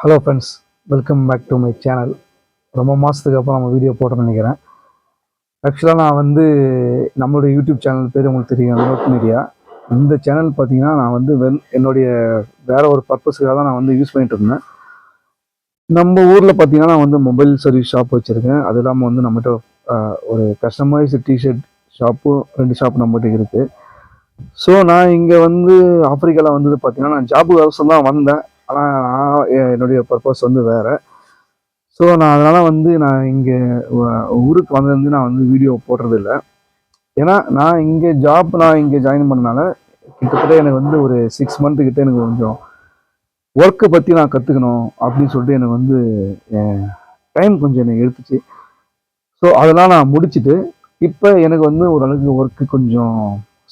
Hello friends welcome back to my channel ரொம்ப மாதத்துக்கு அப்புறம் நம்ம வீடியோ போட்டோம்னு நினைக்கிறேன். ஆக்சுவலாக நான் வந்து நம்மளுடைய யூடியூப் சேனல் பேர் உங்களுக்கு தெரியும் நோட் மீடியா இந்த சேனல் பார்த்தீங்கன்னா நான் வந்து வெல் என்னுடைய வேறு ஒரு பர்பஸ்க்காக தான் நான் வந்து யூஸ் பண்ணிகிட்டு இருந்தேன். நம்ம ஊரில் பார்த்தீங்கன்னா நான் வந்து மொபைல் சர்வீஸ் ஷாப் வச்சுருக்கேன். அது இல்லாமல் வந்து நம்மகிட்ட ஒரு கஸ்டமைஸ் டிஷர்ட் ஷாப்பும் ரெண்டு ஷாப் நம்மகிட்ட இருக்குது ஸோ நான் இங்கே வந்து ஆப்பிரிக்காவில் வந்தது பார்த்தீங்கன்னா நான் ஜாபு அவசரம் தான் வந்தேன். ஆனால் நான் என்னுடைய பர்பஸ் வந்து வேறு. ஸோ நான் அதனால் வந்து நான் இங்கே ஊருக்கு வந்ததுலேருந்து நான் வந்து வீடியோ போடுறதில்ல. ஏன்னா நான் இங்கே ஜாப் நான் இங்கே ஜாயின் பண்ணனால கிட்டத்தட்ட எனக்கு வந்து ஒரு சிக்ஸ் மந்த்து கிட்ட எனக்கு கொஞ்சம் ஒர்க்கை பற்றி நான் கற்றுக்கணும் அப்படின்னு சொல்லிட்டு எனக்கு வந்து டைம் கொஞ்சம் எனக்கு எடுத்துச்சு. ஸோ அதெல்லாம் நான் முடிச்சுட்டு இப்போ எனக்கு வந்து ஓரளவுக்கு ஒர்க்கு கொஞ்சம்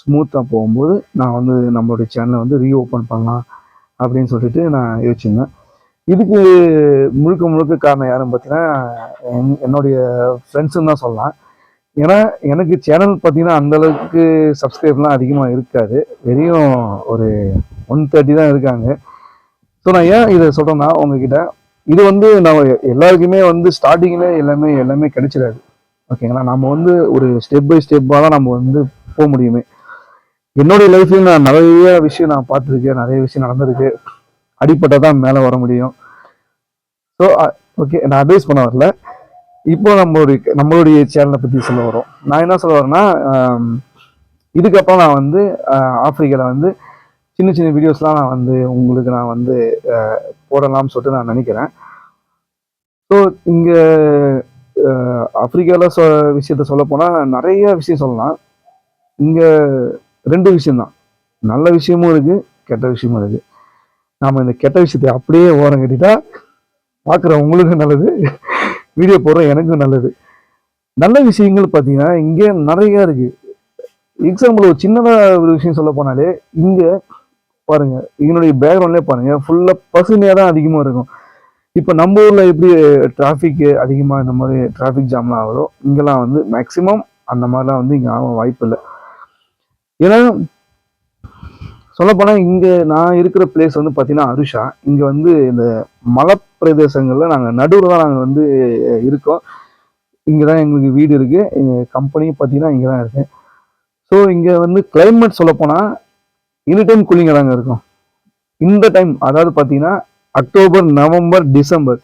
ஸ்மூத்தாக போகும்போது நான் வந்து நம்மளுடைய சேனலை வந்து ரீஓப்பன் பண்ணலாம். அப்படின்னு சொல்லிட்டு நான் யோசிச்சிருந்தேன். இதுக்கு முழுக்க முழுக்க காரணம் யாருன்னு பார்த்தீங்கன்னா என்- என்னுடைய ஃப்ரெண்ட்ஸுன்னு தான் சொல்லலாம். ஏன்னா எனக்கு சேனல் பார்த்தீங்கன்னா அந்தளவுக்கு சப்ஸ்கிரைப்லாம் அதிகமாக இருக்காது. வெறும் ஒரு ஒன் தேர்ட்டி தான் இருக்காங்க. ஸோ நான் ஏன் இதை சொல்கிறேன்னா உங்ககிட்ட இது வந்து நம்ம எல்லாருக்குமே வந்து ஸ்டார்டிங்கில் எல்லாமே எல்லாமே கிடைச்சிடாது. ஓகேங்களா நம்ம வந்து ஒரு ஸ்டெப் பை ஸ்டெப்பாக தான் நம்ம வந்து போக முடியுமே. என்னுடைய லைஃப்லையும் நான் நிறைய விஷயம் நான் பார்த்துருக்கேன். நிறைய விஷயம் நடந்திருக்கு. அடிப்பட்டால் தான் மேலே வர முடியும். ஸோ ஓகே நான் அட்வைஸ் பண்ண வரல. இப்போ நம்மளுடைய நம்மளுடைய சேனலை பற்றி சொல்ல வரோம். நான் என்ன சொல்ல வரேன்னா இதுக்கப்புறம் நான் வந்து ஆப்பிரிக்காவில் வந்து சின்ன சின்ன வீடியோஸ்லாம் நான் வந்து உங்களுக்கு நான் வந்து போடலாம்னு சொல்லிட்டு நான் நினைக்கிறேன். ஸோ இங்கே ஆப்பிரிக்காவில் சொ விஷயத்த சொல்ல போனால் நிறைய விஷயம் சொல்லலாம். இங்கே ரெண்டு விஷயம்தான். நல்ல விஷயமும் இருக்குது கெட்ட விஷயமும் இருக்குது நாம் இந்த கெட்ட விஷயத்தை அப்படியே ஓரம் கட்டிட்டா பார்க்குற உங்களுக்கும் நல்லது வீடியோ போடுற எனக்கும் நல்லது. நல்ல விஷயங்கள் பார்த்தீங்கன்னா இங்கே நிறையா இருக்குது எக்ஸாம்பிள் ஒரு சின்னதாக ஒரு விஷயம் சொல்ல போனாலே இங்கே பாருங்க இதனுடைய பேக்ரவுண்ட்லேயே பாருங்கள் ஃபுல்லாக பசுமையாக தான் அதிகமாக இருக்கும். இப்போ நம்ம ஊரில் எப்படி டிராஃபிக்கு அதிகமாக இந்த மாதிரி டிராஃபிக் ஜாம்லாம் ஆகுதோ இங்கெல்லாம் வந்து மேக்ஸிமம் அந்த மாதிரிலாம் வந்து இங்கே ஆக வாய்ப்பு இல்லை ஏன்னா சொல்லப்போனால் இங்கே நான் இருக்கிற பிளேஸ் வந்து பார்த்தீங்கன்னா அருஷா. இங்கே வந்து இந்த மலை பிரதேசங்களில் நாங்கள் நடுவில் தான் நாங்கள் வந்து இருக்கோம். இங்கே தான் எங்களுக்கு வீடு இருக்குது எங்கள் கம்பெனியும் பார்த்தீங்கன்னா இங்கே தான் இருக்குது ஸோ இங்கே வந்து கிளைமேட் சொல்லப்போனால் எனி டைம் கூலிங்காக தாங்க இருக்கும். இந்த டைம் அதாவது பார்த்தீங்கன்னா அக்டோபர் நவம்பர் டிசம்பர்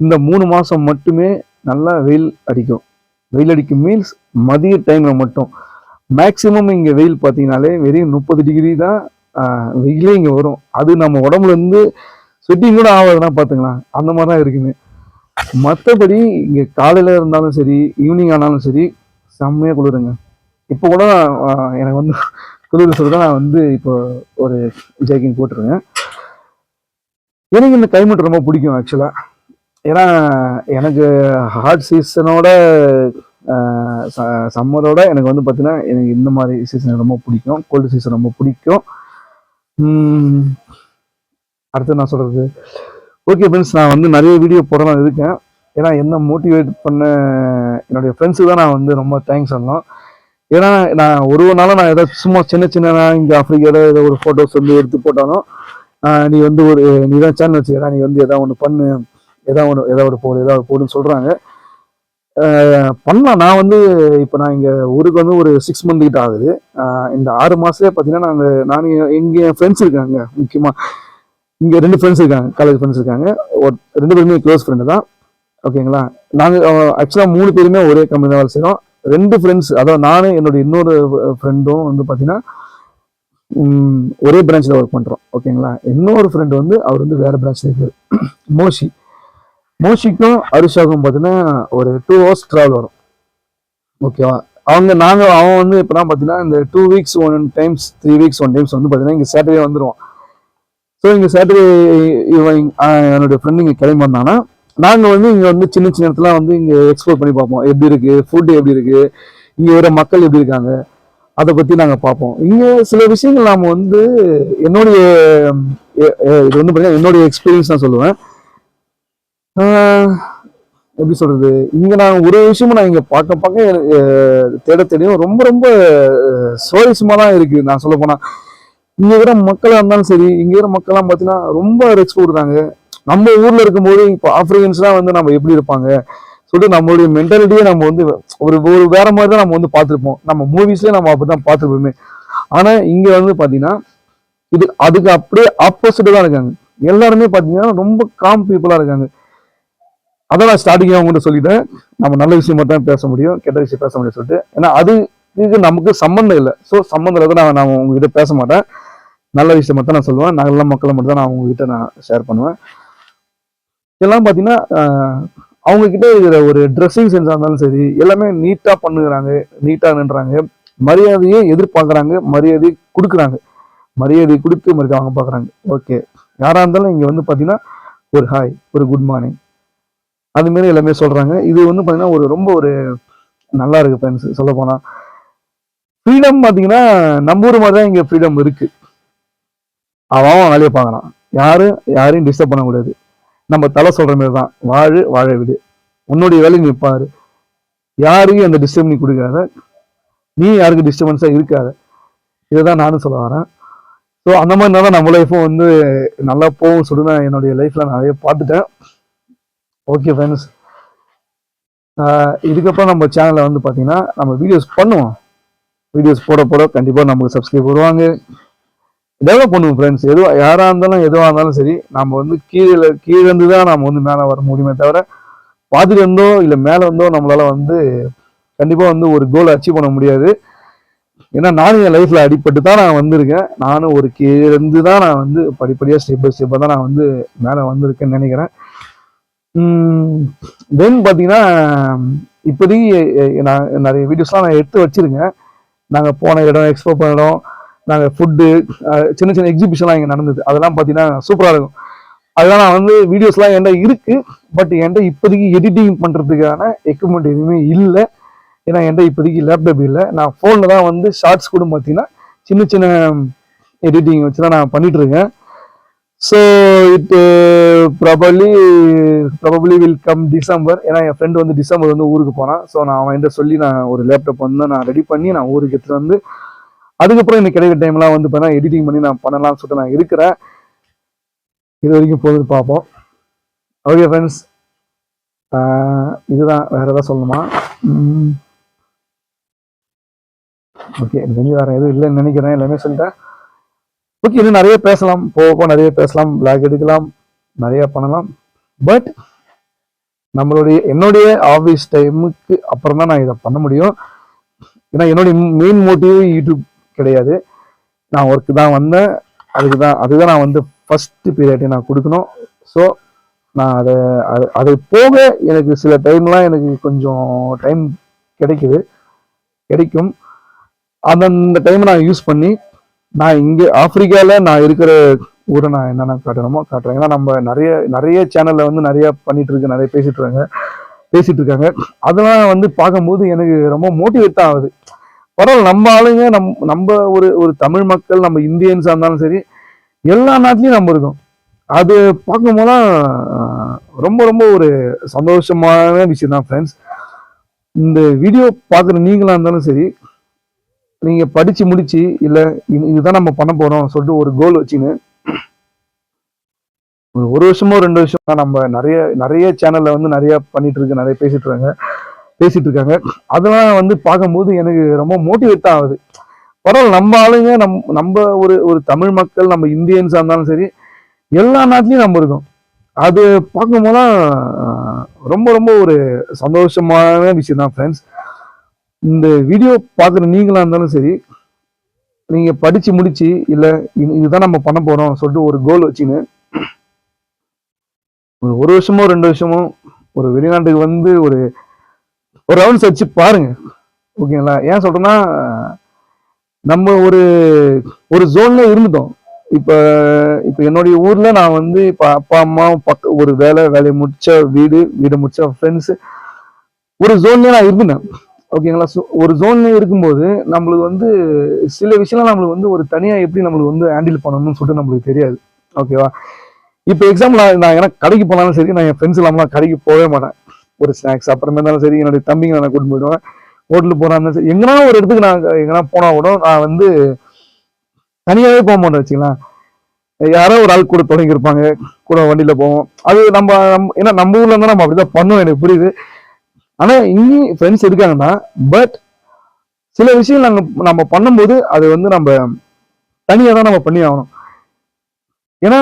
இந்த மூணு மாதம் மட்டுமே நல்லா வெயில் அடிக்கும். வெயில் அடிக்கும் மீன்ஸ் மதிய டைமில் மட்டும். மேக்சிமம் இங்கே வெயில் பார்த்தீங்கனாலே வெறும் முப்பது டிகிரி தான் வெயிலே இங்கே வரும். அது நம்ம உடம்புலேருந்து ஸ்வெட்டிங் கூட ஆகாதுன்னா பார்த்துக்கலாம் அந்த மாதிரி தான் இருக்குமே மற்றபடி இங்கே காலையில் இருந்தாலும் சரி ஈவினிங் ஆனாலும் சரி செம்மையாக குளிருங்க. இப்போ கூட எனக்கு வந்து குளிர் சொல்லிட்டு நான் வந்து இப்போ ஒரு ஜேக்கிங் போட்டிருக்கேன். எனக்கு இந்த கிளைமேட் ரொம்ப பிடிக்கும் ஆக்சுவலாக ஏன்னா எனக்கு ஹாட் சீசனோட சம்மரோட எனக்கு வந்து பார்த்தீங்கன்னா எனக்கு இந்த மாதிரி சீசன் ரொம்ப பிடிக்கும். கோல்டு சீசன் ரொம்ப பிடிக்கும். அடுத்து நான் சொல்கிறது ஓகே ஃப்ரெண்ட்ஸ் நான் வந்து நிறைய வீடியோ போடலாம் இருக்கேன். ஏன்னா என்ன மோட்டிவேட் பண்ண என்னுடைய ஃப்ரெண்ட்ஸுக்கு தான் நான் வந்து ரொம்ப தேங்க்ஸ் சொல்லணும். ஏன்னா நான் ஒரு ஒரு நாளும் நான் ஏதாவது சும்மா சின்ன சின்ன இங்கே ஆஃப்ரிக்காவில் ஏதோ ஒரு ஃபோட்டோஸ் வந்து எடுத்து போட்டாலும் நீ வந்து ஒரு நீ தான் சேனல் வச்சுக்கிறா நீ வந்து எதாவது ஒன்று பண்ணு எதாவது ஒன்று ஏதாவது ஒரு போடு எதாவது போடுன்னு சொல்கிறாங்க பண்ணலாம். நான் வந்து இப்போ நான் இங்கே ஊருக்கு வந்து ஒரு சிக்ஸ் மந்த் கிட்ட ஆகுது. இந்த ஆறு மாதத்துலேயே பார்த்தீங்கன்னா நாங்கள் நான் எங்கள் என் ஃப்ரெண்ட்ஸ் இருக்காங்க. முக்கியமாக இங்கே ரெண்டு ஃப்ரெண்ட்ஸ் இருக்காங்க காலேஜ் ஃப்ரெண்ட்ஸ் இருக்காங்க. ஒரு ரெண்டு பேருமே க்ளோஸ் ஃப்ரெண்டு தான். ஓகேங்களா நாங்கள் ஆக்சுவலாக மூணு பேருமே ஒரே கம்பெனி தான் வேலை செய்கிறோம் ரெண்டு ஃப்ரெண்ட்ஸ் அதாவது நானும் என்னோட இன்னொரு ஃப்ரெண்டும் வந்து பார்த்தீங்கன்னா ஒரே பிரான்ச்சில் ஒர்க் பண்ணுறோம் ஓகேங்களா இன்னொரு ஃப்ரெண்டு வந்து அவர் வந்து வேறு பிரான்ச்சில் இருக்கார் மோஷி. மோஷிக்கும் அரிஷாக்கும் பார்த்தீங்கன்னா ஒரு டூ ஹவர்ஸ் ட்ராவல் வரும். ஓகேவா அவங்க நாங்கள் அவன் வந்து இப்போலாம் பார்த்தீங்கன்னா இந்த two weeks one times three weeks one times வந்து பார்த்தீங்கன்னா இங்கே சாட்டர்டே வந்துடுவோம் ஸோ இங்கே சாட்டர்டே இவன் என்னுடைய ஃப்ரெண்டு இங்கே கிளம்பி வந்தாங்கன்னா நாங்கள் வந்து இங்கே வந்து சின்ன சின்ன இடத்துல வந்து இங்கே எக்ஸ்ப்ளோர் பண்ணி பார்ப்போம். எப்படி இருக்குது ஃபுட்டு எப்படி இருக்குது இங்கே வர மக்கள் எப்படி இருக்காங்க? அதை பற்றி நாங்கள் பார்ப்போம். இங்கே சில விஷயங்கள் நாம் வந்து என்னுடைய இது வந்து பார்த்தீங்கன்னா என்னுடைய எக்ஸ்பீரியன்ஸ் நான் சொல்லுவேன். எப்படி சொல்றது? இங்க நான் ஒரு விஷயமும் நான் இங்க பார்க்க பார்க்க எனக்கு தேட தெரியும் ரொம்ப ரொம்ப சுவாரஸ்யமா தான் இருக்கு. நான் சொல்ல போனா இங்க இருக்கிற மக்களா இருந்தாலும் சரி இங்க இருக்கிற மக்கள்லாம் பார்த்தீங்கன்னா ரொம்ப ரெஸ்பெக்ட் கொடுக்குறாங்க. நம்ம ஊர்ல இருக்கும்போது இப்போ ஆப்பிரிக்கன்ஸ்லாம் வந்து நம்ம எப்படி இருப்பாங்க? சொல்லிட்டு நம்மளுடைய மென்டாலிட்டியே நம்ம வந்து ஒரு ஒரு வேற மாதிரி தான் நம்ம வந்து பார்த்துருப்போம். நம்ம மூவிஸ்லேயே நம்ம அப்படிதான் பார்த்துருப்போமே. ஆனா இங்க வந்து பாத்தீங்கன்னா இது அதுக்கு அப்படியே ஆப்போசிட்டா தான் இருக்காங்க. எல்லாருமே பாத்தீங்கன்னா ரொம்ப காம் பீப்புளா இருக்காங்க. அதான் நான் ஸ்டார்டிங் அவங்ககிட்ட சொல்லிட்டேன். நம்ம நல்ல விஷயம் மட்டும் தான் பேச முடியும் கெட்ட விஷயம் பேச முடியும் சொல்லிட்டு. ஏன்னா அது இதுக்கு நமக்கு சம்மந்தம் இல்லை. ஸோ சம்மந்தம் இல்லை நான் நான் உங்ககிட்ட பேச மாட்டேன். நல்ல விஷயம் மட்டும் நான் சொல்லுவேன். நல்ல மக்களை மட்டும் தான் நான் உங்ககிட்ட நான் ஷேர் பண்ணுவேன். இதெல்லாம் பார்த்தீங்கன்னா அவங்கக்கிட்ட இருக்கிற ஒரு ட்ரெஸ்ஸிங் சென்ஸாக இருந்தாலும் சரி எல்லாமே நீட்டாக பண்ணுகிறாங்க நீட்டாக நின்றாங்க. மரியாதையை எதிர்பார்க்குறாங்க மரியாதை கொடுக்குறாங்க. மரியாதை கொடுத்து மறுக்க அவங்க பார்க்குறாங்க ஓகே யாராக இருந்தாலும் இங்கே வந்து பார்த்தீங்கன்னா ஒரு ஹாய் ஒரு குட் மார்னிங் அது மாரி எல்லாமே சொல்றாங்க. இது வந்து பாத்தீங்கன்னா ஒரு ரொம்ப ஒரு நல்லா இருக்கு ஃப்ரெண்ட்ஸ் சொல்ல போனா. ஃப்ரீடம் பார்த்தீங்கன்னா நம்ம ஊர் மாதிரி தான் இங்க ஃப்ரீடம் இருக்கு. அவன் வேலையை பார்க்கலாம் யாரும் யாரையும் டிஸ்டர்ப் பண்ணக்கூடாது நம்ம தலை சொல்ற மாதிரி தான் வாழு வாழ விடு. உன்னுடைய வேலையை நீ பாரு. யாருக்கும் அந்த டிஸ்டர்ப் நீ கொடுக்காத. நீ யாருக்கு டிஸ்டர்பன்ஸாக இருக்காத. இதை தான் நானும் சொல்ல வரேன். ஸோ அந்த மாதிரி தான் நம்ம லைஃப்பும் வந்து நல்லா போகும் சொல்லி நான் என்னுடைய லைஃப்ல நிறைய பார்த்துட்டேன். ஓகே ஃப்ரெண்ட்ஸ் இதுக்கப்புறம் நம்ம சேனலில் வந்து பார்த்தீங்கன்னா நம்ம வீடியோஸ் பண்ணுவோம். வீடியோஸ் போட போட கண்டிப்பாக நமக்கு சப்ஸ்கிரைப் வருவாங்க. டெவலப் பண்ணுவோம் ஃப்ரெண்ட்ஸ் எதுவாக யாராக இருந்தாலும் எதுவாக இருந்தாலும் சரி நம்ம வந்து கீழே கீழே இருந்து தான் நம்ம வந்து மேலே வர முடியுமே தவிர பார்த்துட்டு இருந்தோ இல்லை மேலே இருந்தோ நம்மளால் வந்து கண்டிப்பாக வந்து ஒரு கோல் அச்சீவ் பண்ண முடியாது. ஏன்னா நானும் என் லைஃப்பில் அடிபட்டு தான் நான் வந்திருக்கேன். நானும் ஒரு கீழே இருந்து தான் நான் வந்து படிப்படியாக ஸ்டெப் பை ஸ்டெப்பாக தான் நான் வந்து மேலே வந்திருக்கேன்னு நினைக்கிறேன். தென் பார்த்தீங்கன்னா இப்போதைக்கு நான் நிறைய வீடியோஸ்லாம் நான் எடுத்து வச்சுருக்கேன். நாங்கள் போன இடம் எக்ஸ்போ பண்ண இடம் நாங்கள் ஃபுட்டு சின்ன சின்ன எக்ஸிபிஷன்லாம் இங்கே நடந்தது. அதெல்லாம் பார்த்தீங்கன்னா சூப்பராக இருக்கும். அதெல்லாம் நான் வந்து வீடியோஸ்லாம் என்கிட்ட இருக்குது பட் என்கிட்ட இப்போதைக்கு எடிட்டிங் பண்ணுறதுக்கான எக்யூப்மெண்ட் எதுவுமே இல்லை. ஏன்னா என்கிட்ட இப்போதைக்கு லேப்டாப் இல்லை. நான் ஃபோனில் தான் வந்து ஷார்ட்ஸ் கூட பார்த்தீங்கன்னா சின்ன சின்ன எடிட்டிங் வச்சு தான் நான் பண்ணிகிட்ருக்கேன் ஸோ இப்போ properly properly will come December ஏன்னா என் ஃப்ரெண்டு வந்து டிசம்பர் வந்து ஊருக்கு போனான் ஸோ நான் அவன்கிட்ட சொல்லி நான் ஒரு லேப்டாப் வந்து நான் ரெடி பண்ணி நான் ஊருக்கு எடுத்துகிட்டு வந்து அதுக்கப்புறம் எனக்கு கிடைக்கிற டைம்லாம் வந்து பார்த்தா எடிட்டிங் பண்ணி நான் பண்ணலாம்னு சொல்லிட்டு நான் இருக்கிறேன். இது வரைக்கும் போகுது பார்ப்போம் ஓகே ஃப்ரெண்ட்ஸ் இதுதான் வேற ஏதாவது சொல்லணுமா? ஓகே கொஞ்சம் வேறு எதுவும் இல்லைன்னு நினைக்கிறேன். எல்லாமே சொல்லிட்டேன். ஓகே இன்னும் நிறைய பேசலாம். போக போக நிறைய பேசலாம். பிளாக் எடுக்கலாம். நிறைய பண்ணலாம். பட் நம்மளுடைய என்னுடைய ஆஃபீஸ் டைமுக்கு அப்புறம் தான் நான் இதை பண்ண முடியும். ஏன்னா என்னுடைய மெயின் மோட்டிவ் யூடியூப் கிடையாது. நான் ஒர்க்கு தான் வந்தேன். அதுக்கு தான் அதுதான் நான் வந்து ஃபர்ஸ்ட் பீரியட் நான் கொடுக்கணும். ஸோ நான் அதை அது- அது போக எனக்கு சில டைம்லாம் எனக்கு கொஞ்சம் டைம் கிடைக்குது. கிடைக்கும். அந்தந்த டைம் நான் யூஸ் பண்ணி நான் இங்கே ஆப்பிரிக்காவில் நான் இருக்கிற ஊரை நான் என்னென்ன காட்டணுமோ காட்டுறேன். ஏன்னா நம்ம நிறைய நிறைய சேனலில் வந்து நிறைய பண்ணிட்டு இருக்கு நிறைய பேசிட்டு இருக்காங்க பேசிட்டு இருக்காங்க அதெல்லாம் வந்து பார்க்கும்போது எனக்கு ரொம்ப மோட்டிவேட் தான் ஆகுது. பரவாயில்ல நம்ம ஆளுங்க நம் நம்ம ஒரு ஒரு தமிழ் மக்கள் நம்ம இந்தியன்ஸாக இருந்தாலும் சரி எல்லா நாட்டிலையும் நம்ம இருக்கோம். அது பார்க்கும்போதுலாம் ரொம்ப ரொம்ப ஒரு சந்தோஷமான விஷயம் தான் ஃப்ரெண்ட்ஸ் இந்த வீடியோ பார்க்குற நீங்களாக இருந்தாலும் சரி நீங்க படிச்சு முடிச்சு இல்ல இது- இதுதான் நம்ம பண்ண போறோம் சொல்லிட்டு ஒரு கோல் வச்சுன்னு ஒரு வருஷமோ ரெண்டு வருஷமா நம்ம நிறைய நிறைய சேனல்ல வந்து நிறைய பண்ணிட்டு இருக்கு நிறைய பேசிட்டு இருக்காங்க. பேசிட்டு இருக்காங்க. அதெல்லாம் வந்து பார்க்கும்போது எனக்கு ரொம்ப மோட்டிவேட் தான் ஆகுது. பரவாயில்ல நம்ம ஆளுங்க நம் நம்ம ஒரு ஒரு தமிழ் மக்கள் நம்ம இந்தியன்ஸா இருந்தாலும் சரி எல்லா நாட்டிலையும் நம்ம இருக்கோம். அது பார்க்கும்போதுலாம் ரொம்ப ரொம்ப ஒரு சந்தோஷமான விஷயம் தான் ஃப்ரெண்ட்ஸ் இந்த வீடியோ பார்க்குற நீங்களாக இருந்தாலும் சரி நீங்கள் படித்து முடித்து இல்லை இது- இதுதான் நம்ம பண்ண போகிறோம் சொல்லிட்டு ஒரு கோல் வச்சுன்னு ஒரு ஒரு வருஷமோ ரெண்டு வருஷமோ ஒரு வெளிநாட்டுக்கு வந்து ஒரு ஒரு ரவுண்ட்ஸ் வச்சு பாருங்க. ஓகேங்களா ஏன் சொல்றேன்னா நம்ம ஒரு ஒரு ஜோன்ல இருந்துட்டோம். இப்போ இப்போ என்னுடைய ஊரில் நான் வந்து இப்போ அப்பா அம்மா பக்க ஒரு வேலை வேலையை முடிச்ச வீடு வீடு முடிச்ச ஃப்ரெண்ட்ஸ் ஒரு ஜோன்லேயே நான் இருந்தேன் ஓகேங்களா ஸோ ஒரு ஜோன்லேயே இருக்கும்போது நம்மளுக்கு வந்து சில விஷயம்லாம் நம்மளுக்கு வந்து ஒரு தனியாக எப்படி நம்மளுக்கு வந்து ஹேண்டில் பண்ணணும்னு சொல்லிட்டு நம்மளுக்கு தெரியாது. ஓகேவா இப்போ எக்ஸாம்பிள் நான் ஏன்னா கடைக்கு போனாலும் சரி நான் என் ஃப்ரெண்ட்ஸ் இல்லாமல் கடைக்கு போகவே மாட்டேன். ஒரு ஸ்நாக்ஸ் அப்புறமே இருந்தாலும் சரி என்னுடைய தம்பிங்க நான் கூட்டு போயிடுவேன். ஹோட்டலுக்கு போனாலும் சரி எங்கன்னா ஒரு இடத்துக்கு நான் எங்கன்னா போனா கூட நான் வந்து தனியாகவே போக மாட்டேன் வச்சுக்கலாம் யாரோ ஒரு ஆள் கூட தொடங்கியிருப்பாங்க கூட வண்டியில போவோம். அது நம்ம நம் ஏன்னா நம்ம ஊர்ல இருந்தால் நம்ம அப்படிதான் பண்ணுவோம் எனக்கு புரியுது. ஆனா இங்கேயும் ஃப்ரெண்ட்ஸ் இருக்காங்கன்னா பட் சில விஷயம் நாங்க நம்ம பண்ணும்போது அது வந்து நம்ம தனியாக தான் நம்ம பண்ணி ஆகணும். ஏன்னா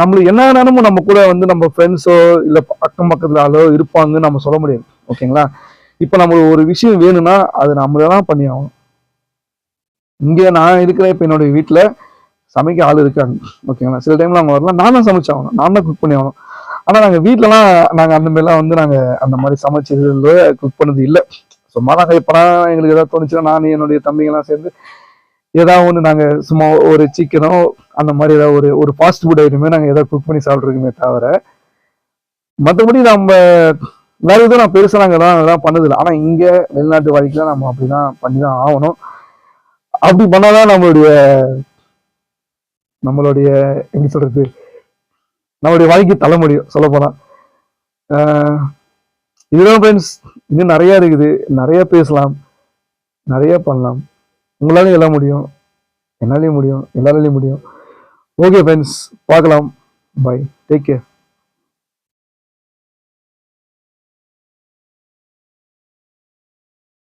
நம்மளுக்கு என்ன நேரமும் நம்ம கூட வந்து நம்ம ஃப்ரெண்ட்ஸோ இல்லை அக்கம் பக்கத்துல ஆளோ இருப்பாங்கன்னு நம்ம சொல்ல முடியாது. ஓகேங்களா? இப்போ நம்மளுக்கு ஒரு விஷயம் வேணும்னா அது நம்மள தான் பண்ணி ஆகணும். இங்கே நான் இருக்கிற இப்போ என்னுடைய வீட்டில் சமைக்க ஆள் இருக்காங்க. ஓகேங்களா? சில டைம்ல அவங்க வரலாம் நான் தான் சமைச்சாகணும் நான் தான் குக் பண்ணி ஆகணும். ஆனால் நாங்கள் வீட்டிலலாம் நாங்கள் அந்த மாதிரிலாம் வந்து நாங்கள் அந்த மாதிரி சமைச்சது குக் பண்ணது இல்லை. சும்மா நாங்கள் எப்போனா எங்களுக்கு ஏதாவது தோணுச்சுன்னா நான் என்னுடைய தம்பிங்கெல்லாம் சேர்ந்து ஏதாவது ஒன்று நாங்கள் சும்மா ஒரு சிக்கனோ அந்த மாதிரி ஏதாவது ஒரு ஒரு ஃபாஸ்ட் ஃபுட் ஐட்டமே நாங்கள் ஏதாவது குக் பண்ணி சாப்பிட்ருக்குமே தவிர மற்றபடி நம்ம வேற எதுவும் நான் பெருசாக நாங்கள் தான் அதெல்லாம் பண்ணதில்லை. ஆனால் இங்கே வெளிநாட்டு வாழ்க்கையில நம்ம அப்படி தான் பண்ணி தான் ஆகணும். அப்படி பண்ணாதான் நம்மளுடைய நம்மளுடைய எப்படி சொல்றது நம்மளுடைய வாழ்க்கை தள்ள முடியும் சொல்ல போனா இதுதான் ஃப்ரெண்ட்ஸ் இன்னும் நிறையா இருக்குது. நிறைய பேசலாம். நிறைய பண்ணலாம். உங்களாலையும் எல்லாம் முடியும். என்னாலையும் முடியும். எல்லாராலையும் முடியும். ஓகே ஃப்ரெண்ட்ஸ் பார்க்கலாம். Bye take care